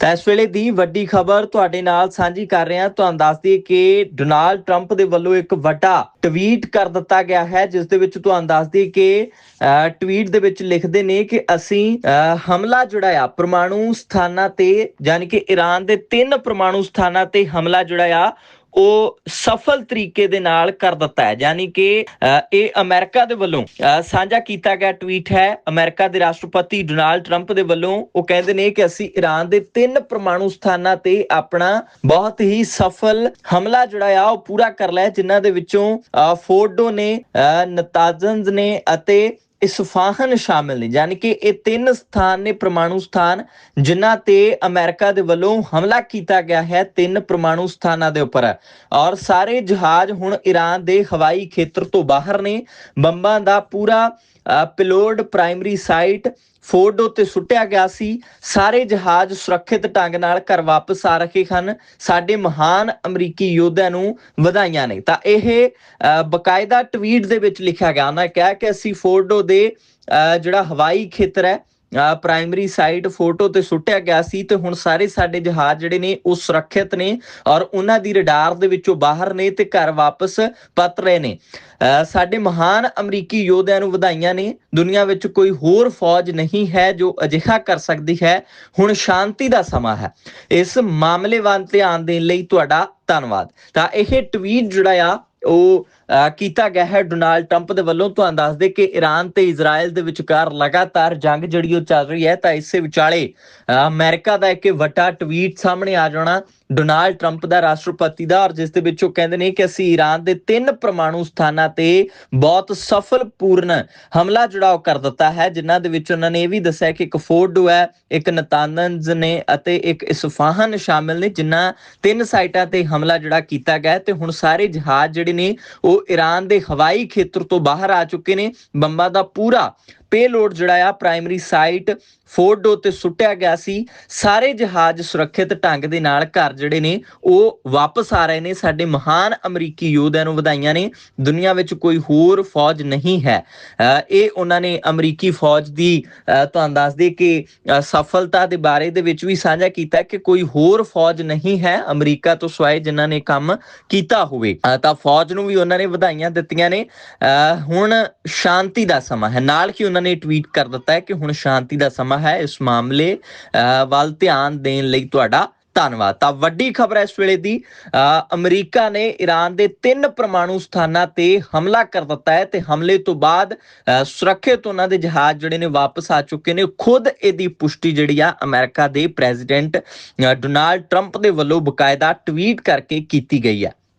ਤਾਂ ਇਸ ਵੇਲੇ ਦੀ ਵੱਡੀ ਖਬਰ ਤੁਹਾਡੇ ਨਾਲ ਸਾਂਝੀ ਕਰ ਰਹੇ। ਹਾਂ ਤੁਹਾਨੂੰ ਦੱਸ ਦਈਏ ਕਿ ਡੋਨਾਲਡ ਟਰੰਪ ਦੇ ਵੱਲੋਂ ਇੱਕ ਵੱਡਾ ਟਵੀਟ ਕਰ ਦਿੱਤਾ ਗਿਆ ਹੈ, ਜਿਸ ਦੇ ਵਿੱਚ ਤੁਹਾਨੂੰ ਦੱਸ ਦਈਏ ਕਿ ਟਵੀਟ ਦੇ ਵਿੱਚ ਲਿਖਦੇ ਨੇ ਕਿ ਅਸੀਂ ਹਮਲਾ ਜਿਹੜਾ ਆ, ਪ੍ਰਮਾਣੂ ਸਥਾਨਾਂ ਤੇ, ਯਾਨੀ ਕਿ ਈਰਾਨ ਦੇ ਤਿੰਨ ਪਰਮਾਣੂ ਸਥਾਨਾਂ ਤੇ ਹਮਲਾ ਜਿਹੜਾ ਆ ਉਹ ਸਫਲ ਤਰੀਕੇ ਦੇ ਨਾਲ ਕਰ ਦਿੱਤਾ ਹੈ। ਯਾਨੀ ਕਿ ਇਹ ਅਮਰੀਕਾ ਦੇ ਵੱਲੋਂ ਸਾਂਝਾ ਕੀਤਾ ਗਿਆ ਟਵੀਟ ਹੈ। ਅਮਰੀਕਾ ਦੇ ਰਾਸ਼ਟਰਪਤੀ ਡੋਨਾਲਡ ਟਰੰਪ ਦੇ ਵੱਲੋਂ ਉਹ ਕਹਿੰਦੇ ਨੇ ਕਿ ਅਸੀਂ ਈਰਾਨ ਦੇ ਤਿੰਨ ਪ੍ਰਮਾਣੂ ਸਥਾਨਾਂ ਤੇ ਆਪਣਾ ਬਹੁਤ ਹੀ ਸਫਲ ਹਮਲਾ ਜਿਹੜਾ ਆ ਉਹ ਪੂਰਾ ਕਰ ਲਿਆ ਜਿਨ੍ਹਾਂ ਦੇ ਵਿੱਚੋਂ ਫੋਰਡੋ ਨੇ ਅ, ਨਤਾਜ਼ਨਜ਼ ਨੇ ਅਤੇ ਇਸਫਾਹਨ ਸ਼ਾਮਿਲ ਨੇ ਯਾਨੀ ਕਿ ਇਹ ਤਿੰਨ ਸਥਾਨ ਨੇ ਪ੍ਰਮਾਣੂ ਸਥਾਨ, ਜਿਨ੍ਹਾਂ ਤੇ ਅਮਰੀਕਾ ਦੇ ਵੱਲੋਂ ਹਮਲਾ ਕੀਤਾ ਗਿਆ ਹੈ, ਤਿੰਨ ਪ੍ਰਮਾਣੂ ਸਥਾਨਾਂ ਦੇ ਉੱਪਰ। ਔਰ ਸਾਰੇ ਜਹਾਜ਼ ਹੁਣ ਈਰਾਨ ਦੇ ਹਵਾਈ ਖੇਤਰ ਤੋਂ ਬਾਹਰ ਨੇ, ਬੰਬਾਂ ਦਾ ਪੂਰਾ ਪਿਲੋਡ ਪ੍ਰਾਇਮਰੀ ਸਾਈਟ ਫੋਰਡੋ ਤੇ ਸੁੱਟਿਆ ਗਿਆ ਸੀ। ਸਾਰੇ ਜਹਾਜ਼ ਸੁਰੱਖਿਅਤ ਢੰਗ ਨਾਲ ਘਰ ਵਾਪਸ ਆ ਰਹੇ ਹਨ। ਸਾਡੇ ਮਹਾਨ ਅਮਰੀਕੀ ਯੋਧਿਆਂ ਨੂੰ ਵਧਾਈਆਂ ਨੇ। ਤਾਂ ਇਹ ਅ, ਬਕਾਇਦਾ ਟਵੀਟ ਦੇ ਵਿੱਚ ਲਿਖਿਆ ਗਿਆ। ਉਹਨਾਂ ਕਿਹਾ ਕਿ ਅਸੀਂ ਫੋਰਡੋ ਦੇ ਅ, ਜਿਹੜਾ ਹਵਾਈ ਖੇਤਰ ਹੈ ਪ੍ਰਾਇਮਰੀ ਸਾਈਟ ਫੋਟੋ ਤੇ ਸੁੱਟਿਆ ਗਿਆ ਸੀ ਤੇ ਹੁਣ ਸਾਰੇ ਸਾਡੇ ਜਹਾਜ਼ ਜਿਹੜੇ ਨੇ ਉਹ ਸੁਰੱਖਿਅਤ ਨੇ ਔਰ ਉਹਨਾਂ ਦੀ ਰਡਾਰ ਦੇ ਵਿੱਚੋਂ ਬਾਹਰ ਨੇ ਤੇ ਘਰ ਵਾਪਸ ਪਤ ਰਹੇ ਨੇ। ਸਾਡੇ ਮਹਾਨ ਅਮਰੀਕੀ ਯੋਧਿਆਂ ਨੂੰ ਵਧਾਈਆਂ ਨੇ। ਦੁਨੀਆ ਵਿੱਚ ਕੋਈ ਹੋਰ ਫੌਜ ਨਹੀਂ ਹੈ ਜੋ ਅਜਿਹਾ ਕਰ ਸਕਦੀ ਹੈ। ਹੁਣ ਸ਼ਾਂਤੀ ਦਾ ਸਮਾਂ ਹੈ। ਇਸ ਮਾਮਲੇ ਵੱਲ ਧਿਆਨ ਦੇਣ ਲਈ ਤੁਹਾਡਾ ਧੰਨਵਾਦ। ਤਾਂ ਇਹ ਟਵੀਟ ਜਿਹੜਾ ਆ, ਉਹ ਕੀਤਾ ਗਿਆ ਹੈ। ਡੋਨਾਲਡ ਟਰੰਪ ਦੇ ਵੱਲੋਂ ਤੁਹਾਨੂੰ ਦੱਸ ਦੇ ਕਿ ਈਰਾਨ ਤੇ ਇਜ਼ਰਾਈਲ ਦੇ ਵਿਚਕਾਰ ਲਗਾਤਾਰ ਜੰਗ ਜਿਹੜੀ ਉਹ ਚੱਲ ਰਹੀ ਹੈ ਤਾਂ ਇਸੇ ਵਿਚਾਲੇ ਅ, ਅਮਰੀਕਾ ਦਾ ਇੱਕ ਵੱਡਾ ਟਵੀਟ ਸਾਹਮਣੇ ਆ ਜਾਣਾ। ਡੋਨਾਲਡ ਟਰੰਪ ਦਾ ਰਾਸ਼ਟਰਪਤੀ ਦਾ ਔਰ ਜਿਸ ਦੇ ਵਿੱਚ ਉਹ ਕਹਿੰਦੇ ਨੇ ਕਿ ਅਸੀਂ ਈਰਾਨ ਦੇ ਤਿੰਨ ਪ੍ਰਮਾਣੂ ਸਥਾਨਾਂ ਤੇ ਬਹੁਤ ਸਫਲਪੂਰਨ ਹਮਲਾ ਜਿਹੜਾ ਉਹ ਕਰ ਦਿੱਤਾ ਹੈ ਜਿਨ੍ਹਾਂ ਦੇ ਵਿੱਚ ਉਹਨਾਂ ਨੇ ਇਹ ਵੀ ਦੱਸਿਆ ਕਿ ਇੱਕ ਫੋਰਡੋ ਹੈ ਇੱਕ ਨਤਾਨਜ਼ ਨੇ ਅਤੇ ਇੱਕ ਇਸਫਾਹਨ ਸ਼ਾਮਿਲ ਨੇ ਜਿਨ੍ਹਾਂ ਤਿੰਨ ਸਾਈਟਾਂ ਤੇ ਹਮਲਾ ਜਿਹੜਾ ਕੀਤਾ ਗਿਆ ਤੇ ਹੁਣ ਸਾਰੇ ਜਹਾਜ਼ ਜਿਹੜੇ ਨੇ ਉਹ ਈਰਾਨ ਦੇ ਹਵਾਈ ਖੇਤਰ ਤੋਂ ਬਾਹਰ ਆ ਚੁੱਕੇ ਨੇ ਬੰਬਾਂ ਦਾ ਪੂਰਾ ਪੇਲੋਡ ਜਿਹੜਾ ਆ ਪ੍ਰਾਇਮਰੀ ਸਾਈਟ ਫੋਰਡੋ ਤੇ ਸੁੱਟਿਆ ਗਿਆ ਸੀ। ਸਾਰੇ ਜਹਾਜ਼ ਸੁਰੱਖਿਅਤ ਢੰਗ ਦੇ ਨਾਲ ਘਰ ਜਿਹੜੇ ਨੇ ਉਹ ਵਾਪਸ ਆ ਰਹੇ ਨੇ। ਸਾਡੇ ਮਹਾਨ ਅਮਰੀਕੀ ਯੋਧਿਆਂ ਨੂੰ ਵਧਾਈਆਂ ਨੇ। ਦੁਨੀਆ ਵਿੱਚ ਕੋਈ ਹੋਰ ਫੌਜ ਨਹੀਂ ਹੈ। ਅ, ਇਹ ਉਹਨਾਂ ਨੇ ਅਮਰੀਕੀ ਫੌਜ ਦੀ ਅ, ਤੁਹਾਨੂੰ ਦੱਸ ਦੇ ਕਿ ਸਫਲਤਾ ਦੇ ਬਾਰੇ ਦੇ ਵਿੱਚ ਵੀ ਸਾਂਝਾ ਕੀਤਾ ਕਿ ਕੋਈ ਹੋਰ ਫੌਜ ਨਹੀਂ ਹੈ ਅਮਰੀਕਾ ਤੋਂ ਸਿਵਾਏ ਜਿਨ੍ਹਾਂ ਨੇ ਕੰਮ ਕੀਤਾ ਹੋਵੇ। ਤਾਂ ਫੌਜ ਨੂੰ ਵੀ ਉਹਨਾਂ ਨੇ ਵਧਾਈਆਂ ਦਿੱਤੀਆਂ ਨੇ। ਅ, ਹੁਣ ਸ਼ਾਂਤੀ ਦਾ ਸਮਾਂ ਹੈ। ਨਾਲ ਹੀ ਉਹਨਾਂ ਨੇ ਟਵੀਟ ਕਰ ਦਿੱਤਾ ਹੈ ਕਿ ਹੁਣ ਸ਼ਾਂਤੀ ਦਾ ਸਮਾਂ ਹੈ ਇਸ ਮਾਮਲੇ ਵੱਲ ਧਿਆਨ ਦੇਣ ਲਈ ਤੁਹਾਡਾ ਧੰਨਵਾਦ। ਤਾਂ ਵੱਡੀ ਖਬਰ ਇਸ ਵੇਲੇ ਦੀ ਅਮਰੀਕਾ ਨੇ ਈਰਾਨ ਦੇ ਤਿੰਨ ਪਰਮਾਣੂ ਸਥਾਨਾਂ ਤੇ ਹਮਲਾ ਕਰ ਦਿੱਤਾ ਹੈ ਤੇ ਹਮਲੇ ਤੋਂ ਬਾਅਦ ਅ, ਸੁਰੱਖਿਅਤ ਉਹਨਾਂ ਦੇ ਜਹਾਜ਼ ਜਿਹੜੇ ਨੇ ਵਾਪਸ ਆ ਚੁੱਕੇ ਨੇ। ਖੁਦ ਇਹਦੀ ਪੁਸ਼ਟੀ ਜਿਹੜੀ ਆ ਅਮਰੀਕਾ ਦੇ ਪ੍ਰੈਜ਼ੀਡੈਂਟ ਡੋਨਾਲਡ ਟਰੰਪ ਦੇ ਵੱਲੋਂ ਬਕਾਇਦਾ ਟਵੀਟ ਕਰਕੇ ਕੀਤੀ ਗਈ ਹੈ